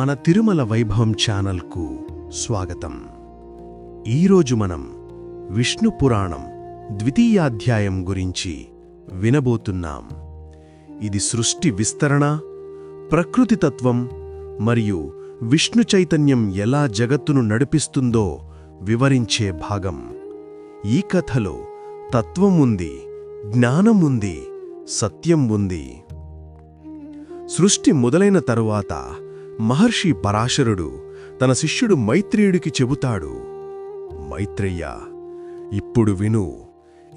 మన తిరుమల వైభవం ఛానల్కు స్వాగతం. ఈరోజు మనం విష్ణు పురాణం ద్వితీయాధ్యాయం గురించి వినబోతున్నాం. ఇది సృష్టి విస్తరణ ప్రకృతి తత్వం మరియు విష్ణు చైతన్యం ఎలా జగత్తును నడిపిస్తుందో వివరించే భాగం. ఈ కథలో తత్వం ఉంది జ్ఞానం ఉంది సత్యం ఉంది. సృష్టి మొదలైన తరువాత మహర్షి పరాశరుడు తన శిష్యుడు మైత్రేయుడికి చెబుతాడు మైత్రేయ ఇప్పుడు విను.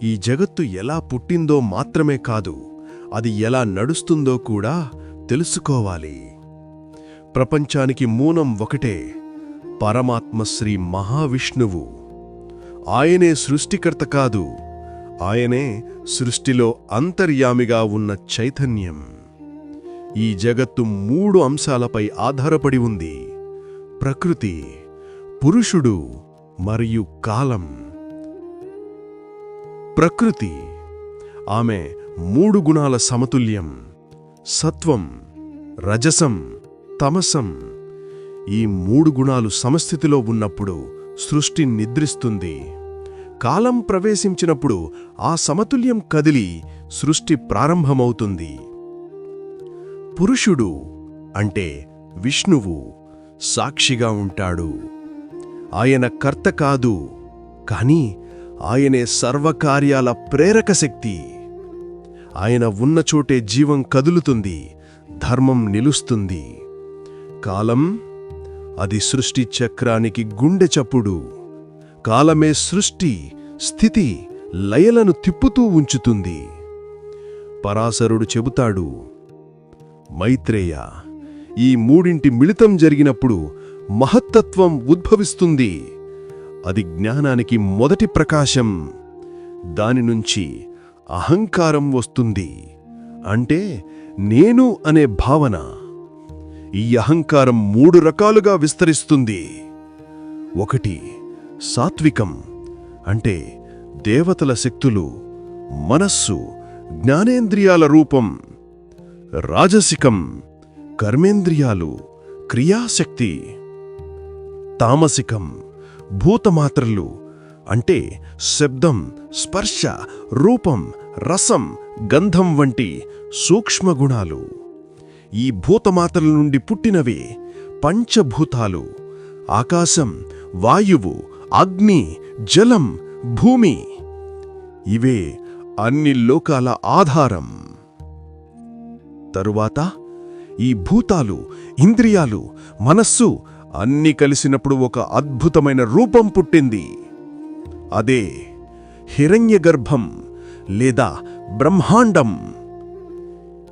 ఈ జగత్తు ఎలా పుట్టిందో మాత్రమే కాదు అది ఎలా నడుస్తుందో కూడా తెలుసుకోవాలి. ప్రపంచానికి మూలం ఒకటే పరమాత్మ శ్రీ మహావిష్ణువు. ఆయనే సృష్టికర్త కాదు ఆయనే సృష్టిలో అంతర్యామిగా ఉన్న చైతన్యం. ఈ జగత్తు మూడు అంశాలపై ఆధారపడి ఉంది. ప్రకృతి పురుషుడు మరియు కాలం. ప్రకృతి ఆమె మూడు గుణాల సమతుల్యం. సత్వం రజసం తమసం. ఈ మూడు గుణాలు సమస్థితిలో ఉన్నప్పుడు సృష్టి నిద్రిస్తుంది. కాలం ప్రవేశించినప్పుడు ఆ సమతుల్యం కదిలి సృష్టి ప్రారంభమవుతుంది. పురుషుడు అంటే విష్ణువు సాక్షిగా ఉంటాడు. ఆయన కర్త కాదు కాని ఆయనే సర్వకార్యాల ప్రేరక శక్తి. ఆయన ఉన్న చోటే జీవం కదులుతుంది ధర్మం నిలుస్తుంది. కాలం అది సృష్టి చక్రానికి గుండె చప్పుడు. కాలమే సృష్టి స్థితి లయలను తిప్పుతూ ఉంచుతుంది. పరాశరుడు చెబుతాడు మైత్రేయ. ఈ మూడింటి మిళితం జరిగినప్పుడు మహత్తత్వం ఉద్భవిస్తుంది. అది జ్ఞానానికి మొదటి ప్రకాశం. దాని నుంచి అహంకారం వస్తుంది. అంటే నేను అనే భావన. ఈ అహంకారం మూడు రకాలుగా విస్తరిస్తుంది. ఒకటి సాత్వికం. అంటే దేవతల శక్తులు మనస్సు జ్ఞానేంద్రియాల రూపం. రాజసికం కర్మేంద్రియాలు క్రియాశక్తి. తామసికం భూతమాత్రలు అంటే శబ్దం స్పర్శ రూపం రసం గంధం వంటి సూక్ష్మగుణాలు. ఈ భూతమాత్రల నుండి పుట్టినవే పంచభూతాలు. ఆకాశం వాయువు అగ్ని జలం భూమి. ఇవే అన్ని లోకాల ఆధారం. తరువాత ఈ భూతాలు ఇంద్రియాలు మనస్సు అన్నీ కలిసినప్పుడు ఒక అద్భుతమైన రూపం పుట్టింది. అదే హిరణ్యగర్భం లేదా బ్రహ్మాండం.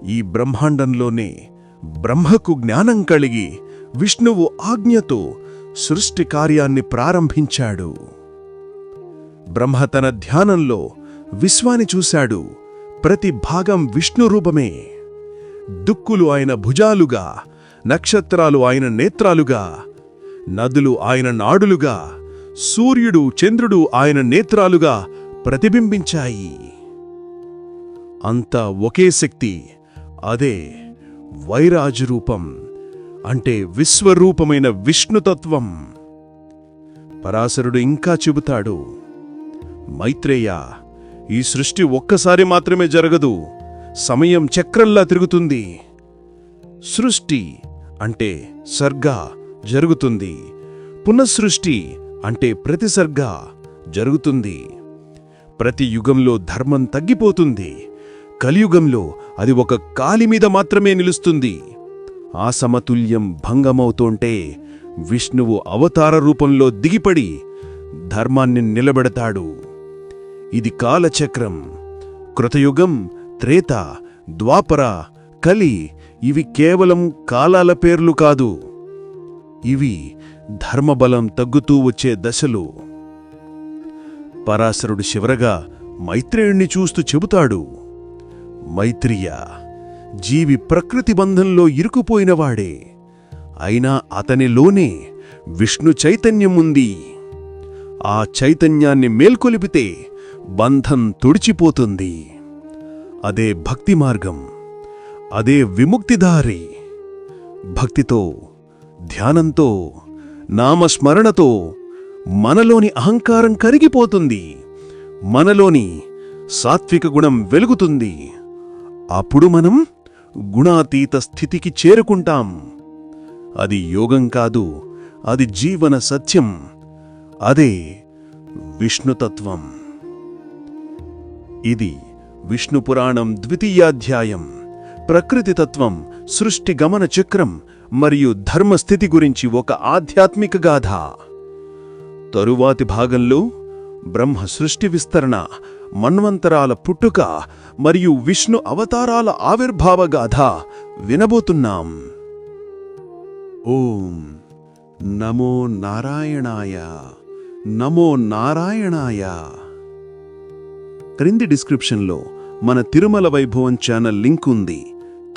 ఈ బ్రహ్మాండంలోనే బ్రహ్మకు జ్ఞానం కలిగి విష్ణువు ఆజ్ఞతో సృష్టి కార్యాన్ని ప్రారంభించాడు. బ్రహ్మ తన ధ్యానంలో విశ్వాన్ని చూశాడు. ప్రతి భాగం విష్ణు రూపమే. దుక్కులు ఆయన భుజాలుగా నక్షత్రాలు ఆయన నేత్రాలుగా నదులు ఆయన నాడులుగా సూర్యుడు చంద్రుడు ఆయన నేత్రాలుగా ప్రతిబింబించాయి. అంతా ఒకే శక్తి అదే వైరాజరూపం అంటే విశ్వరూపమైన విష్ణుతత్వం. పరాశరుడు ఇంకా చెబుతాడు మైత్రేయ ఈ సృష్టి ఒక్కసారి మాత్రమే జరగదు. సమయం చక్రంలా తిరుగుతుంది. సృష్టి అంటే సర్గ జరుగుతుంది. పునఃసృష్టి అంటే ప్రతిసర్గ జరుగుతుంది. ప్రతి యుగంలో ధర్మం తగ్గిపోతుంది. కలియుగంలో అది ఒక కాలి మీద మాత్రమే నిలుస్తుంది. ఆ సమతుల్యం భంగమవుతోంటే విష్ణువు అవతార రూపంలో దిగిపడి ధర్మాన్ని నిలబెడతాడు. ఇది కాలచక్రం. కృతయుగం త్రేత ద్వాపర కలి ఇవి కేవలం కాలాల పేర్లు కాదు. ఇవి ధర్మబలం తగ్గుతూ వచ్చే దశలు. పరాశరుడు శివరగా మైత్రేయుణ్ణి చూస్తూ చెబుతాడు మైత్రియ జీవి ప్రకృతి బంధంలో ఇరుకుపోయినవాడే అయినా అతనిలోనే విష్ణు చైతన్యం ఉంది. ఆ చైతన్యాన్ని మేల్కొలిపితే బంధం తుడిచిపోతుంది. అదే భక్తి మార్గం అదే విముక్తిదారి. భక్తితో ధ్యానంతో నామస్మరణతో మనలోని అహంకారం కరిగిపోతుంది మనలోని సాత్విక గుణం వెలుగుతుంది. అప్పుడు మనం గుణాతీత స్థితికి చేరుకుంటాం. అది యోగం కాదు అది జీవన సత్యం అదే విష్ణుతత్వం. ఇది విష్ణు పురాణం ద్వితీయాధ్యాయం. ప్రకృతి తత్వం సృష్టి గమన చక్రం మరియు ధర్మస్థితి గురించి ఒక ఆధ్యాత్మిక గాథ. తరువాతి భాగంలో బ్రహ్మ సృష్టి విస్తరణ మన్వంతరాల పుట్టుక మరియు విష్ణు అవతారాల ఆవిర్భావ గాథ వినబోతున్నాం. ఓం నమో నారాయణాయ నమో నారాయణాయ. క్రింది డిస్క్రిప్షన్లో మన తిరుమల వైభవం ఛానల్ లింక్ ఉంది.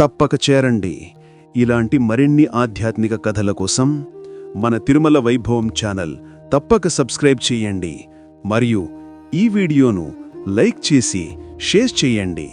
తప్పక చేరండి. ఇలాంటి మరిన్ని ఆధ్యాత్మిక కథల కోసం మన తిరుమల వైభవం ఛానల్ తప్పక సబ్స్క్రైబ్ చేయండి. మరియు ఈ వీడియోను లైక్ చేసి షేర్ చేయండి.